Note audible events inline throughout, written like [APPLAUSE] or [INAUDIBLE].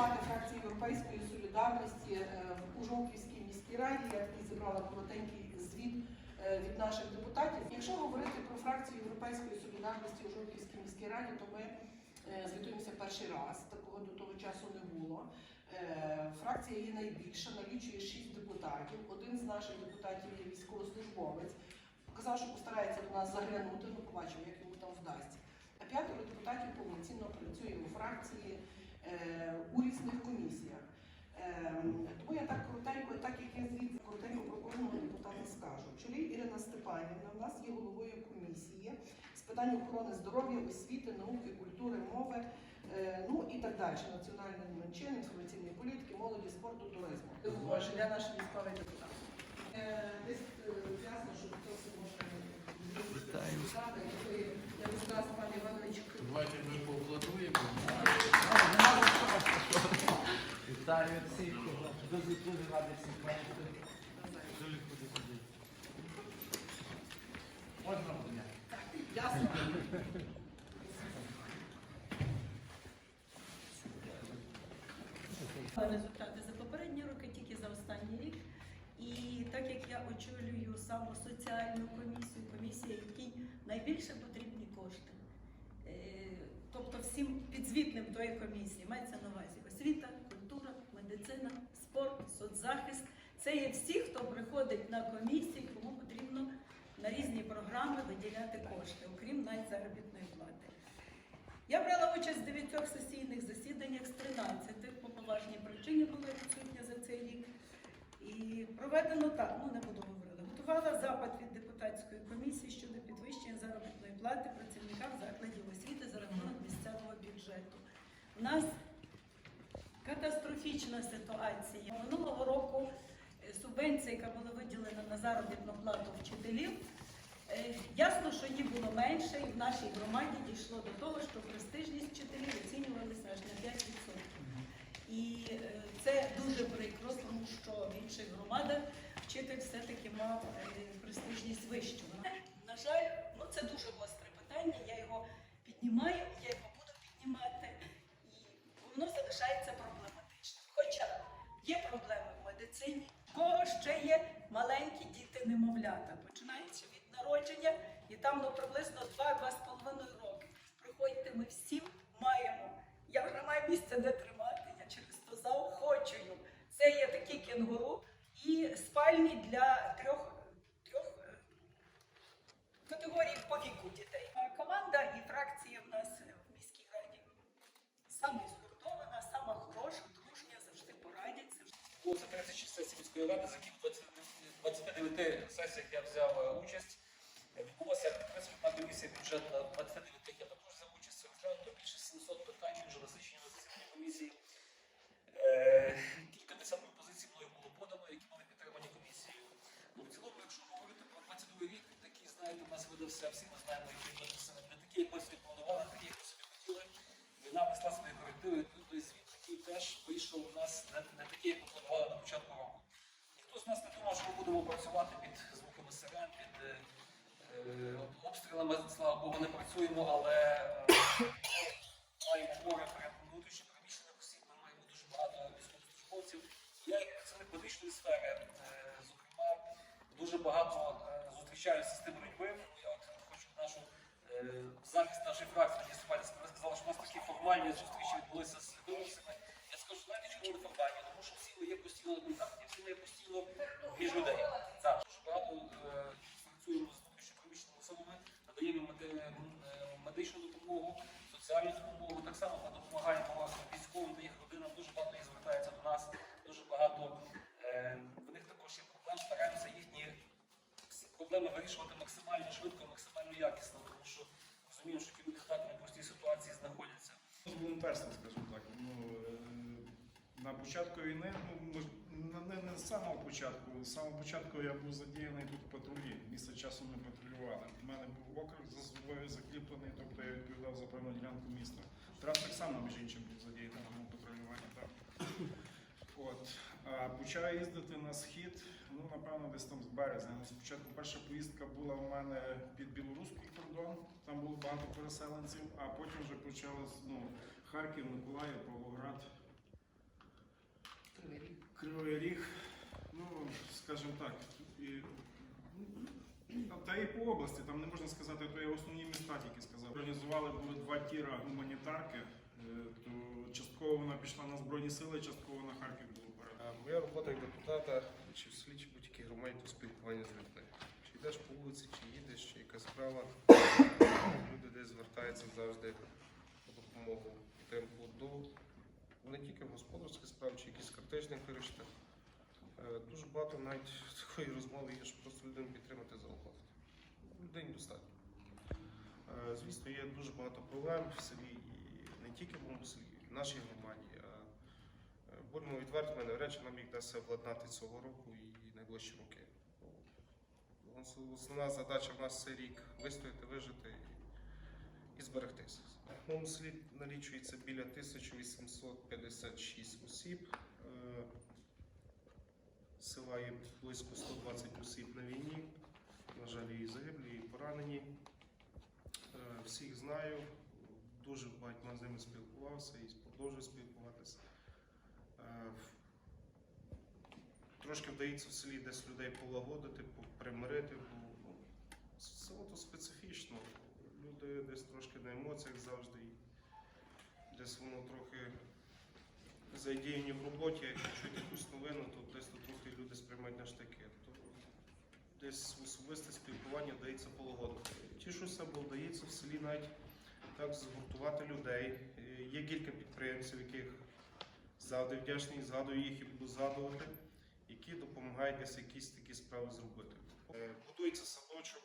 депутати фракції Європейської солідарності е, у Жовківській міській раді. Я такий зібрала коротенький звіт е, від наших депутатів. Якщо говорити про фракцію Європейської солідарності у Жовківській міській раді, то ми е, звітуємося перший раз. Такого до того часу не було. Фракція є найбільша, налічує шість депутатів. Один з наших депутатів є військовослужбовець. Показав, що постарається до нас заглянути. Ну, побачимо, як йому там вдасться. А п'ятеро депутатів повноцінно працює у фракції у різних комісіях. Е, тому я так коротенько, так як я звідси коротенько про кожного депутата скажу. Чолі Ірина Степанівна в нас є головою комісії з питань охорони здоров'я, освіти, науки, культури, мови, е, ну і так далі. Національної меншини, інформаційної політики, молоді, спорту, туризму. Боже, я наш військовий депутат. Е, Десь е, ясно, що хто це може Вітаю. якої я би сказала, пан Іванович Давайте ми поаплодуємо. Вітаю всіх. Дуже дуже радий всіх бачити. Можна мене? Ясно. результати за попередні роки, тільки за останній рік. І так як я очолюю саме соціальну комісію, комісія, якій найбільше потрібні кошти. Е, Тобто всім підзвітним тої комісії мається на увазі освіта, культура, медицина, спорт, соцзахист. Це є всі, хто на комісії, кому потрібно на різні програми виділяти кошти, окрім навіть заробітної плати. Я брала участь в дев'ятьох сесійних засіданнях з 13 по поважній причині була відсутня за цей рік. І проведено так, ну не буду говорити. Готувала запит від депутатської комісії щодо підвищення заробітної плати працівникам закладів освіти за рахунок місцевого бюджету. У нас катастрофічна ситуація. Минулого року субвенція, яка була виділена на заробітну плату вчителів, Е, Ясно, що її було менше, і в нашій громаді дійшло до того, що престижність вчителів оцінювалася аж на 5%. І е, це дуже прикро, тому що в інших громадах вчитель все-таки мав е, престижність вищу. На жаль, ну це дуже гостре питання. Я його піднімаю, я його буду піднімати, і воно залишається проблематичним. Хоча є проблеми в медицині, в кого ще є маленькі діти немовлята, починаючи від народження, і там ну, приблизно 2-2,5 роки. Приходьте, ми всім маємо. Я вже маю місце де тримати, я через то заохочую. Це є такі кенгуру і спальні для трьох, трьох е, категорій по віку дітей. А Команда і фракція в нас в міській раді саме згуртована, сама хороша, дружня, завжди порадять, завжди Було 36 сесій міської ради, з яких в 29 сесіях я взяв е, участь. Відбулася присутня комісія бюджетна, на 29 я також взяв участь. Розглянуто більше 700 питань, дуже насичені на засіданні комісії. Е, Кілька десятків пропозицій мною було подано, які були підтримані комісією. Ну, в цілому, якщо говорити про 22 рік, такий, знаєте, у нас видався, всі ми знаємо, який видався не такий, як ми собі планували, такий, як ми собі хотіли. Війна внесла свої корективи, і той звіт, який теж вийшов у нас не, не такий, як ми планували на початку року. Ніхто з нас не будемо працювати під звуками сирен, під е, е, обстрілами, слава Богу, не працюємо, але е, маємо перед внутрішньо переміщених осіб, ми маємо дуже багато військовослужбовців. Я як працівник медичної сфери, е, зокрема, дуже багато е, зустрічаюся з тим боротьби. Я от хочу нашу е, захист нашої фракції сказали, що у нас такі формальні зустрічі відбулися з виборцями. Я скажу, знаєте, чому вони формальні? Тому що всі ми є постійно на контакті, всі ми є постійно між людей. Так, дуже багато працюємо з внутрішньо особами, надаємо медичну допомогу, соціальну допомогу. Так само ми допомагаємо військовим та їх родинам. Дуже багато їх звертається до нас. Дуже багато е, в них також є проблем. Стараємося їхні проблеми вирішувати максимально швидко, максимально якісно, тому що розуміємо, що ті люди так в непростій ситуації знаходяться. З волонтерства, скажімо так. Ну, е, на початку війни, ну, на- не, не з самого початку. З самого початку я був задіяний тут в патрулі. Місце часу ми патрулювали. У мене був округ за собою закріплений, тобто я відповідав за певну ділянку міста. Тарас так само, між іншим, був задіяний на моєму патрулюванні. Так. От. А почав їздити на схід, ну, напевно, десь там з березня. Спочатку перша поїздка була у мене під білоруський кордон, там було багато переселенців, а потім вже почалось ну, Харків, Миколаїв, Павлоград. Кривий Ріг. Кривий Ріг, ну, скажімо так, і, ну, та і по області, там не можна сказати, то я основні міста тільки сказав. Організували були два тіра гуманітарки, е, то частково вона пішла на Збройні Сили, частково на Харків було передано. Моя робота як депутата, чи в селі, чи будь-якій громаді, то спілкування з людьми. Чи йдеш по вулиці, чи їдеш, чи якась справа, [COUGHS] люди десь звертаються завжди по допомогу, підтримку до не тільки в господарських справ, чи якісь критичних вирішити. Е, Дуже багато навіть [LAUGHS] такої розмови є, що просто людину підтримати заохотити. Людині достатньо. Е, Звісно, є дуже багато проблем в селі, і не тільки в моєму селі, в нашій громаді. Е, Будемо відвертими, навряд чи нам їх вдасться владнати цього року і найближчі роки. Основна задача в нас цей рік вистояти, вижити і, зберегтися. Моєму селі налічується біля 1856 осіб. Е, Села є близько 120 осіб на війні. На жаль, і загиблі, і поранені. Е, Всіх знаю, дуже багатьма з ними спілкувався і продовжую спілкуватися. Е, Трошки вдається в селі десь людей полагодити, примирити, бо ну, село то специфічно. Люди десь трошки на емоціях завжди. Десь воно трохи задіяні в роботі, як чують якусь новину, то десь то трохи люди сприймають на штики. То десь особисте спілкування вдається полагодити. Тішуся, бо вдається в селі навіть так згуртувати людей. Е, Є кілька підприємців, яких завжди вдячний, згадую їх і буду згадувати, які допомагають десь якісь такі справи зробити. Е, Будується садочок,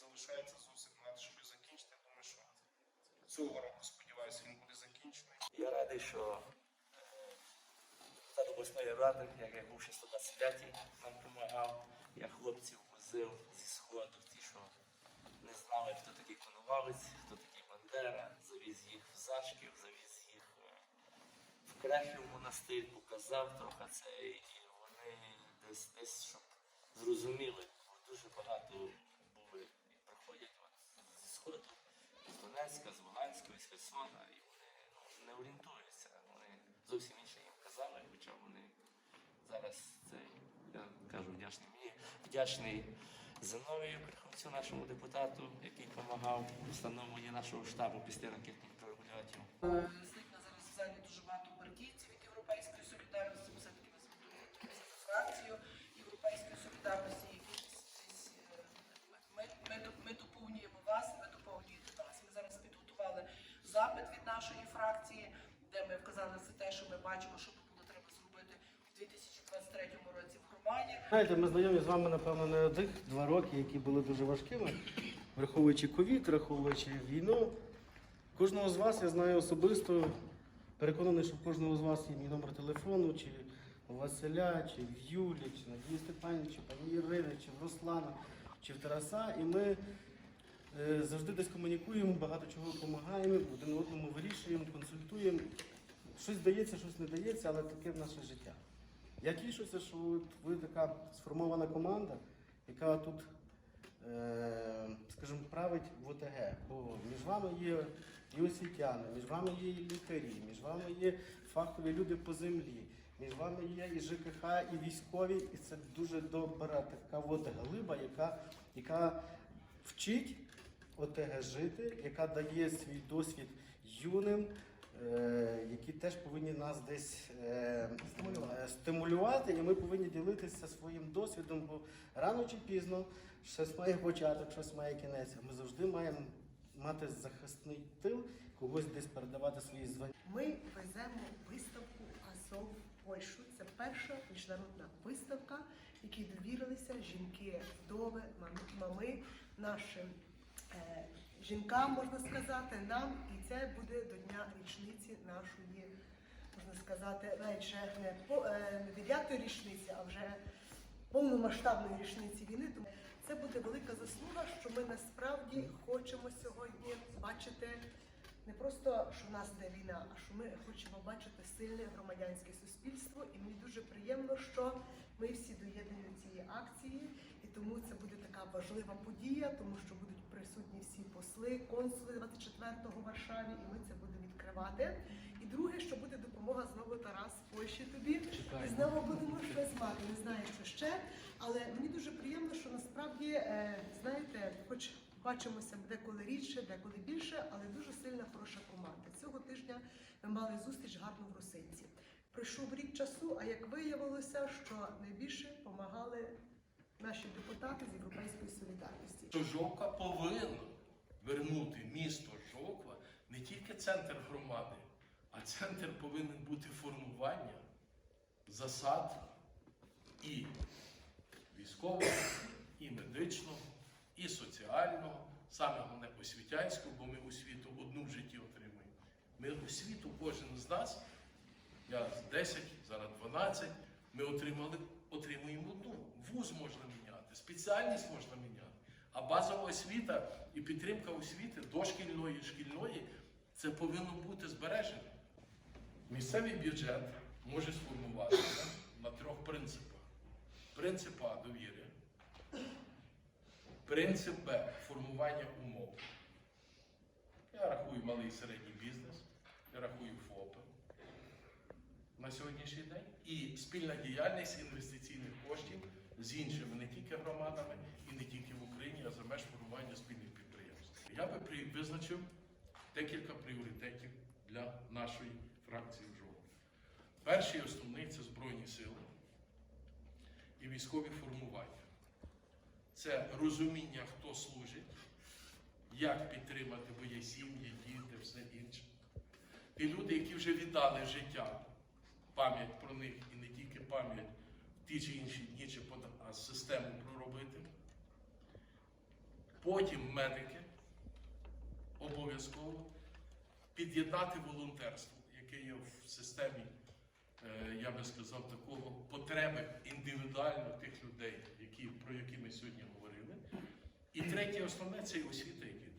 залишається зовсім багато, щоб його закінчити. Думаю, що цього року, сподіваюся, він буде закінчений. Я радий, що за обласної ради, як я був ще 125 нам допомагав. Я хлопців возив зі сходу, ті, що не знали, хто такий Коновалець, хто такий Бандера, завіз їх в Зашків, завіз їх е, в Крехів монастир, показав трохи це, і вони десь десь щоб зрозуміли, бо дуже багато були і приходять зі сходу, з Донецька, з Луганська, з Херсона, і вони ну, не орієнтуються. Вони зовсім інше їм казали, хоча вони зараз це я кажу вдячний мені, вдячний Зиновію Криховцю, нашому депутату, який допомагав встановленні нашого штабу після ракетних прильотів. Е, Зникне зараз в залі дуже багато партійців від Європейської солідарності. Ми все-таки ми фракцію Європейської солідарності, які десь, е, ми, ми, доп- ми доповнюємо вас, ви доповнюєте нас. Ми зараз підготували запит від нашої фракції, де ми вказали все те, що ми бачимо, що було треба зробити в 2023 році в громаді. Знаєте, ми знайомі з вами, напевно, не одних два роки, які були дуже важкими, враховуючи ковід, враховуючи війну. Кожного з вас я знаю особисто. Переконаний, що в кожного з вас є мій номер телефону, чи Василя, чи в Юлі, чи Надії Степанівні, чи пані Ірини, чи в Руслана, чи в Тараса. І ми завжди десь комунікуємо, багато чого допомагаємо, один одному вирішуємо, консультуємо. Щось дається, щось не дається, але таке в наше життя. Я тішуся, що от ви така сформована команда, яка тут, е, скажімо, править в ОТГ. Бо між вами є і освітяни, між вами є і лікарі, між вами є фахові люди по землі, між вами є і ЖКХ, і військові, і це дуже добра така от глиба, яка, яка вчить ОТГ жити, яка дає свій досвід юним, е, які теж повинні нас десь е, е, стимулювати, і ми повинні ділитися своїм досвідом, бо рано чи пізно щось має початок, щось має кінець. Ми завжди маємо мати захисний тил, когось десь передавати свої звання. Ми веземо виставку Азов в Польщу. Це перша міжнародна виставка, якій довірилися жінки, вдови, мами, нашим жінкам, можна сказати, нам. І це буде до дня річниці нашої, можна сказати, навіть не по е, дев'ятої річниці, а вже повномасштабної річниці війни. Тому це буде велика заслуга, що ми насправді хочемо сьогодні бачити не просто, що в нас йде війна, а що ми хочемо бачити сильне громадянське суспільство. І мені дуже приємно, що ми всі доєднані до цієї акції, і тому це буде така важлива подія, тому що будуть присутні всі посли, консули 24-го в Варшаві, і ми це будемо відкривати. І друге, що буде допомога знову Тарас Польщі тобі. І знову будемо щось мати. Не знаю, що ще. Але мені дуже приємно, що насправді, е, знаєте, хоч бачимося деколи рідше, деколи більше, але дуже сильна хороша команда. Цього тижня ми мали зустріч гарну в Росинці. Пройшов рік часу, а як виявилося, що найбільше допомагали наші депутати з Європейської солідарності. що Жовка повинна вернути місто Жовква не тільки центр громади, а центр повинен бути формування засад і військового, і медичного, і соціального, саме головне освітянського, бо ми освіту одну в житті отримуємо. Ми освіту кожен з нас, я з 10, зараз 12, ми отримали, отримуємо одну. Вуз можна міняти, спеціальність можна міняти. А базова освіта і підтримка освіти дошкільної, шкільної це повинно бути збережено. Місцевий бюджет може сформуватися на трьох принципах: принцип А довіри, принцип Б формування умов. Я рахую малий і середній бізнес, я рахую ФОПи на сьогоднішній день і спільна діяльність інвестиційних коштів з іншими не тільки громадами і не тільки в Україні, а за меж формування спільних підприємств. Я би визначив декілька пріоритетів для нашої фракції в жовтні. Перший і основний це Збройні сили і військові формування. Це розуміння, хто служить, як підтримати, бо є сім'ї, діти, все інше. Ті люди, які вже віддали життя, пам'ять про них і не тільки пам'ять ті чи інші дні, чи систему проробити. Потім медики обов'язково під'єднати волонтерство, яке є в системі, е, я би сказав, такого потреби індивідуально тих людей, які, про які ми сьогодні говорили. І третє основне це освіта і